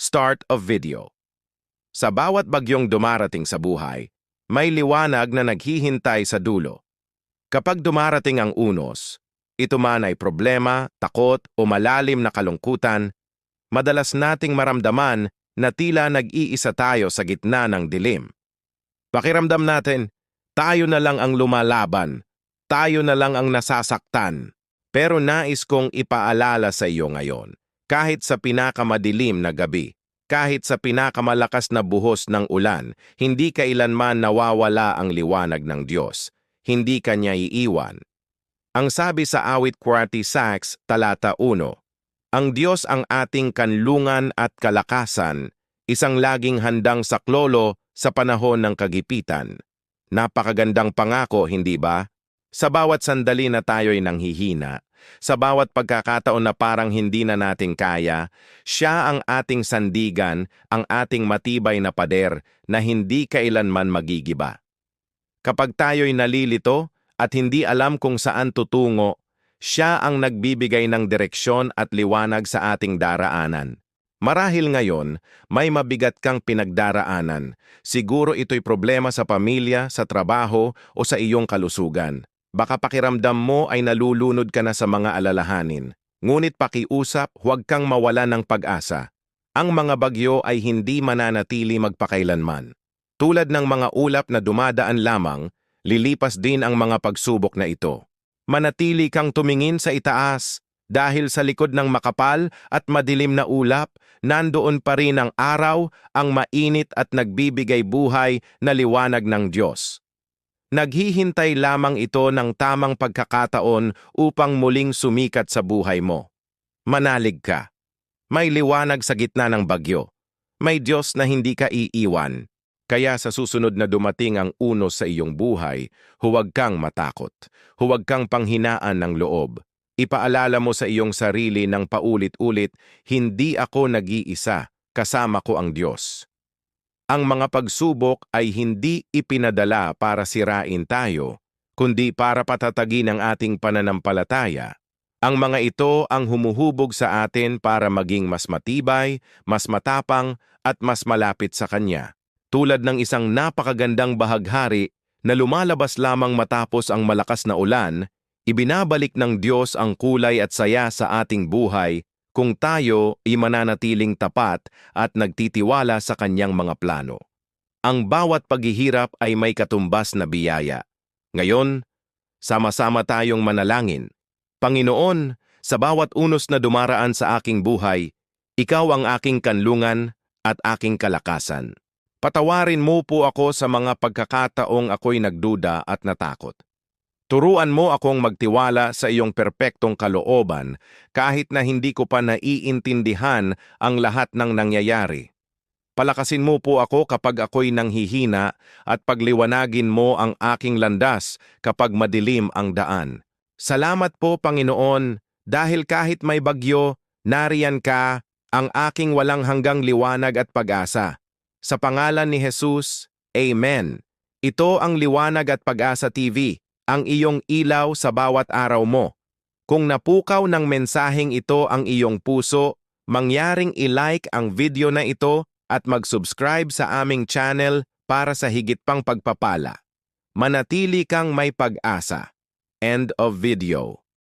Start of video. Sa bawat bagyong dumarating sa buhay, may liwanag na naghihintay sa dulo. Kapag dumarating ang unos, ito man ay problema, takot o malalim na kalungkutan, madalas nating maramdaman na tila nag-iisa tayo sa gitna ng dilim. Pakiramdam natin, tayo na lang ang lumalaban, tayo na lang ang nasasaktan. Pero nais kong ipaalala sa iyo ngayon, kahit sa pinakamadilim na gabi, kahit sa pinakamalakas na buhos ng ulan, hindi kailanman nawawala ang liwanag ng Diyos. Hindi kanya iiwan. Ang sabi sa awit 46, talata 1, Ang Diyos ang ating kanlungan at kalakasan, isang laging handang saklolo sa panahon ng kagipitan. Napakagandang pangako, hindi ba? Sa bawat sandali na tayo'y nanghihina, sa bawat pagkakataon na parang hindi na natin kaya, siya ang ating sandigan, ang ating matibay na pader na hindi kailanman magigiba. Kapag tayo'y nalilito at hindi alam kung saan tutungo, siya ang nagbibigay ng direksyon at liwanag sa ating daraanan. Marahil ngayon, may mabigat kang pinagdaraanan. Siguro ito'y problema sa pamilya, sa trabaho o sa iyong kalusugan. Baka pakiramdam mo ay nalulunod ka na sa mga alalahanin. Ngunit pakiusap, huwag kang mawala ng pag-asa. Ang mga bagyo ay hindi mananatili magpakailanman. Tulad ng mga ulap na dumadaan lamang, lilipas din ang mga pagsubok na ito. Manatili kang tumingin sa itaas dahil sa likod ng makapal at madilim na ulap, nandoon pa rin ang araw, ang mainit at nagbibigay buhay na liwanag ng Diyos. Naghihintay lamang ito ng tamang pagkakataon upang muling sumikat sa buhay mo. Manalig ka. May liwanag sa gitna ng bagyo. May Diyos na hindi ka iiwan. Kaya sa susunod na dumating ang unos sa iyong buhay, huwag kang matakot. Huwag kang panghinaan ng loob. Ipaalala mo sa iyong sarili ng paulit-ulit, hindi ako nag-iisa, kasama ko ang Diyos. Ang mga pagsubok ay hindi ipinadala para sirain tayo, kundi para patatagin ang ating pananampalataya. Ang mga ito ang humuhubog sa atin para maging mas matibay, mas matapang, at mas malapit sa Kanya. Tulad ng isang napakagandang bahaghari na lumalabas lamang matapos ang malakas na ulan, ibinabalik ng Diyos ang kulay at saya sa ating buhay kung tayo ay mananatiling tapat at nagtitiwala sa kanyang mga plano. Ang bawat paghihirap ay may katumbas na biyaya. Ngayon, sama-sama tayong manalangin. Panginoon, sa bawat unos na dumaraan sa aking buhay, ikaw ang aking kanlungan at aking kalakasan. Patawarin mo po ako sa mga pagkakataong ako'y nagduda at natakot. Turuan mo akong magtiwala sa iyong perpektong kalooban kahit na hindi ko pa naiintindihan ang lahat ng nangyayari. Palakasin mo po ako kapag ako'y nanghihina at pagliwanagin mo ang aking landas kapag madilim ang daan. Salamat po, Panginoon, dahil kahit may bagyo, nariyan ka, ang aking walang hanggang liwanag at pag-asa. Sa pangalan ni Jesus, Amen. Ito ang Liwanag at Pag-asa TV ang iyong ilaw sa bawat araw mo. Kung napukaw ng mensaheng ito ang iyong puso, mangyaring i-like ang video na ito at mag-subscribe sa aming channel para sa higit pang pagpapala. Manatili kang may pag-asa. End of video.